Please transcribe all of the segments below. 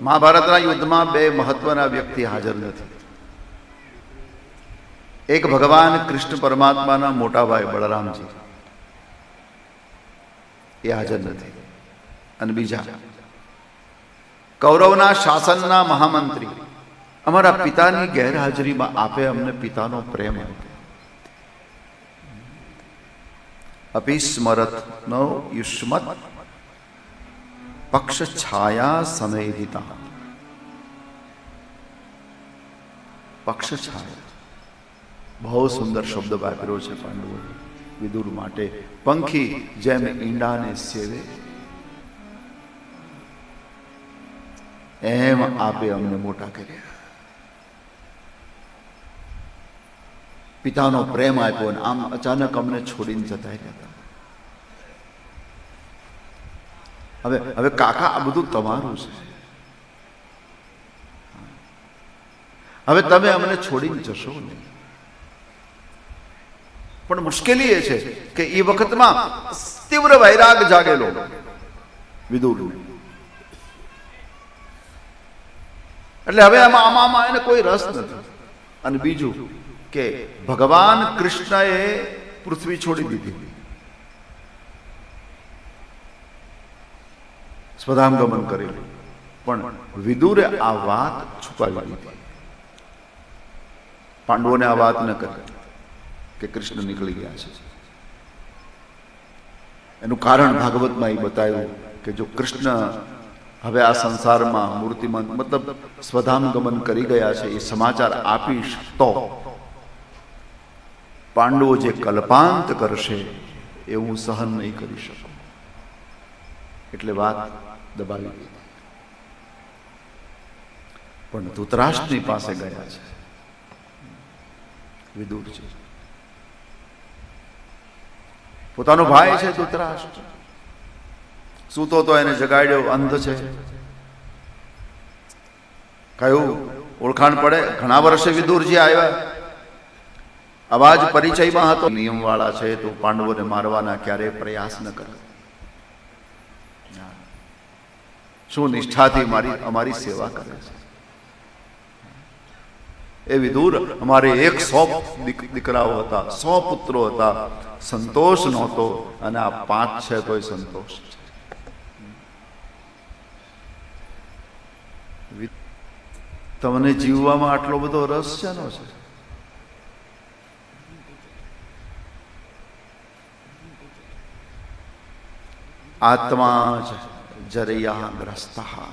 મહાભારતના યુદ્ધમાં બે મહત્વના વ્યક્તિ હાજર નથી. એક ભગવાન કૃષ્ણ પરમાત્માના મોટા ભાઈ બળરામજી. એ હાજર નથી. અને બીજા. કૌરવના શાસનના મહામંત્રી અમારા પિતાની ગેરહાજરીમાં આપે અમને પિતાનો પ્રેમ અપિસ્મરત નો યુષ્મત પક્ષ છાયા સમયધિતા પક્ષ છાયા બહુ સુંદર શબ્દ વાપર્યો છે પાંડવોએ વિદુર માટે પંખી જેમ ઈંડાને સેવે, એમ આપે અમને મોટા કર્યા. પિતાનો પ્રેમ આપ્યો અને આમ અચાનક અમને છોડીને જતા રહ્યા હવે હવે કાકા, આ બધું તમારું છે. હવે તમે અમને છોડીને જશો નહીં પણ મુશ્કેલી એ છે કે એ વખતમાં તીવ્ર વૈરાગ જાગેલો વિદુર એટલે હવે આમાં આમાં એને કોઈ રસ નથી. અને બીજું કે ભગવાન કૃષ્ણએ પૃથ્વી છોડી દીધી. સ્વધામગમન કરેલું પણ વિદુરે આ વાત છુપાવી દીધી. પાંડવોને આ વાત ન કરી કે કૃષ્ણ નીકળી ગયા છે. એનું કારણ ભાગવતમાં એ બતાવ્યું કે જો કૃષ્ણ હવે આ સંસારમાં મૂર્તિમંત મતલબ સ્વધામ ગમન કરી ગયા છે, એ સમાચાર આપીશ તો પાંડવો જે કલ્પાંત કરશે, એ હું સહન નહીં કરી શકું. એટલે વાત દબાવી દીધી. પણ ધૂતરાષ્ટ્રની પાસે ગયા છે. વિદુરજી પોતાનો ભાઈ છે ધૂતરાષ્ટ્ર. સૂતો તો એને જગાડ્યો? અંધ છે. કયું ઓળખાણ પડે, ઘણા વર્ષે વિદુરજી આવ્યા. અવાજ પરિચયમાં હતો. નિયમવાળા છે તો પાંડવોને મારવાના ક્યારેય પ્રયાસ ન કરે. શું નિષ્ઠાથી મારી અમારી સેવા કરે છે? એ વિદુર અમારે એક સો દીકરાઓ હતા, સો પુત્રો હતા. સંતોષ નહોતો અને આ પાંચ છે તોય સંતોષ છે. તમને જીવવામાં આટલો બધો રસ છે નો છે? આત્મા જ જરયા ગ્રસ્તા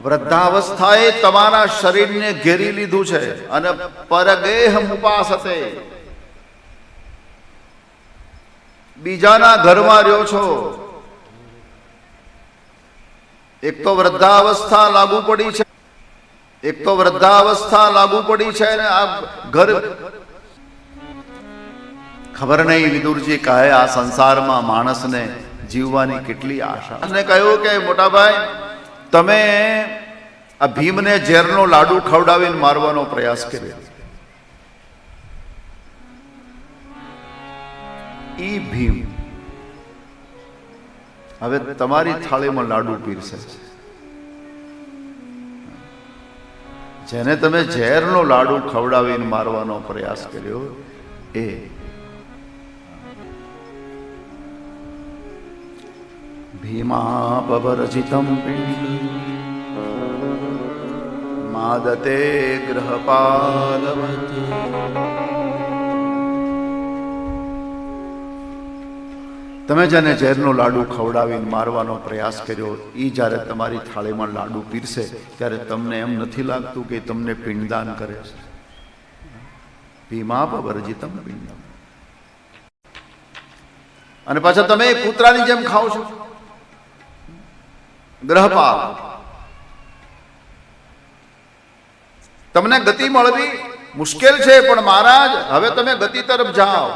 વૃદ્ધાવસ્થાએ તમારા શરીરને ઘેરી લીધું છે અને પરગેહ મુપાસતે બીજાના ઘરમાં રહ્યો છો એક તો વૃદ્ધાવસ્થા લાગુ પડી છે એક તો વૃદ્ધાવસ્થા લાગુ પડી છે અને આ ઘર ખબર નહીં વિદુરજી કહે આ સંસારમાં માણસને જીવવાની કેટલી આશા. અને કહ્યું કે, મોટાભાઈ, તમે આ ભીમને ઝેરનો લાડુ ખવડાવીને મારવાનો પ્રયાસ કર્યો. ઈ ભીમ હવે તમારી થાળીમાં લાડુ પીરસે જેને તમે ઝેરનો લાડુ ખવડાવીને મારવાનો પ્રયાસ કર્યો, એ ભીમાપવરજિતમ પિંડ માદતે ગ્રહપાલવતી તમે જેને ઝેરનો લાડુ ખવડાવીને મારવાનો પ્રયાસ કર્યો એ જ્યારે તમારી થાળીમાં લાડુ પીરશે ત્યારે તમને એમ નથી લાગતું કે તમને પિંડદાન કરે છે. ભીમાપવરજિતમ પિંડ અને પાછા તમે કૂતરાની જેમ ખાઓ છો. ગ્રહપાલ. તમને ગતિ મળવી મુશ્કેલ છે, પણ મહારાજ, હવે તમે ગતિ તરફ જાઓ.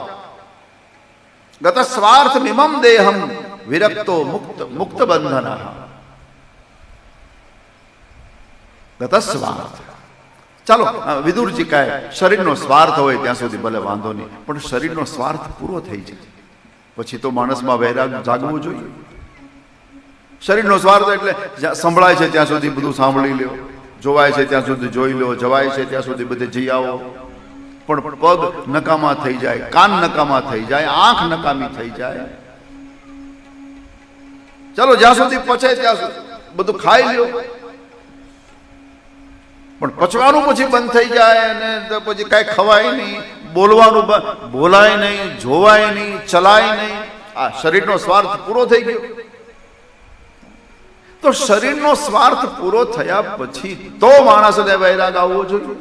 ગત સ્વાર્થ મિમમ દેહમ વિરક્તો મુક્ત મુક્ત બંધન. ગત સ્વાર્થ. ચાલો વિદુરજી કહે શરીરનો સ્વાર્થ હોય ત્યાં સુધી ભલે વાંધો નહીં, પણ શરીરનો સ્વાર્થ પૂરો થઈ જાય. પછી તો માણસમાં વૈરાગ જાગવું જોઈએ. શરીરનો સ્વાર્થ એટલે સંભળાય છે ત્યાં સુધી બધું સાંભળી લ્યો. જોવાય છે ત્યાં સુધી જોઈ લો જવાય છે ત્યાં સુધી બધે જઈ આવો. પણ પગ નકામા થઈ જાય, કાન નકામા થઈ જાય, આંખ નકામી થઈ જાય. ચાલો, જ્યાં સુધી પચે ત્યાં સુધી બધું ખાઈ લ્યો. પણ પચવાનું પછી બંધ થઈ જાય અને પછી કાંઈ ખવાય નહીં. બોલવાનું બોલાય નહીં, જોવાય નહીં, ચલાય નહીં. આ શરીરનો સ્વાર્થ પૂરો થઈ ગયો. તો શરીરનો સ્વાર્થ પૂરો થયા પછી તો માણસને વૈરાગ આવવો જોઈએ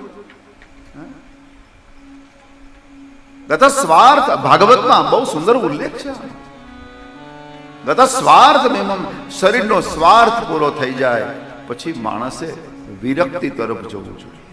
ગત સ્વાર્થ, ભાગવતમાં બહુ સુંદર ઉલ્લેખ છે. ગત સ્વાર્થ નિમમ શરીરનો સ્વાર્થ પૂરો થઈ જાય, પછી માણસે વિરક્તિ તરફ જવું જોઈએ.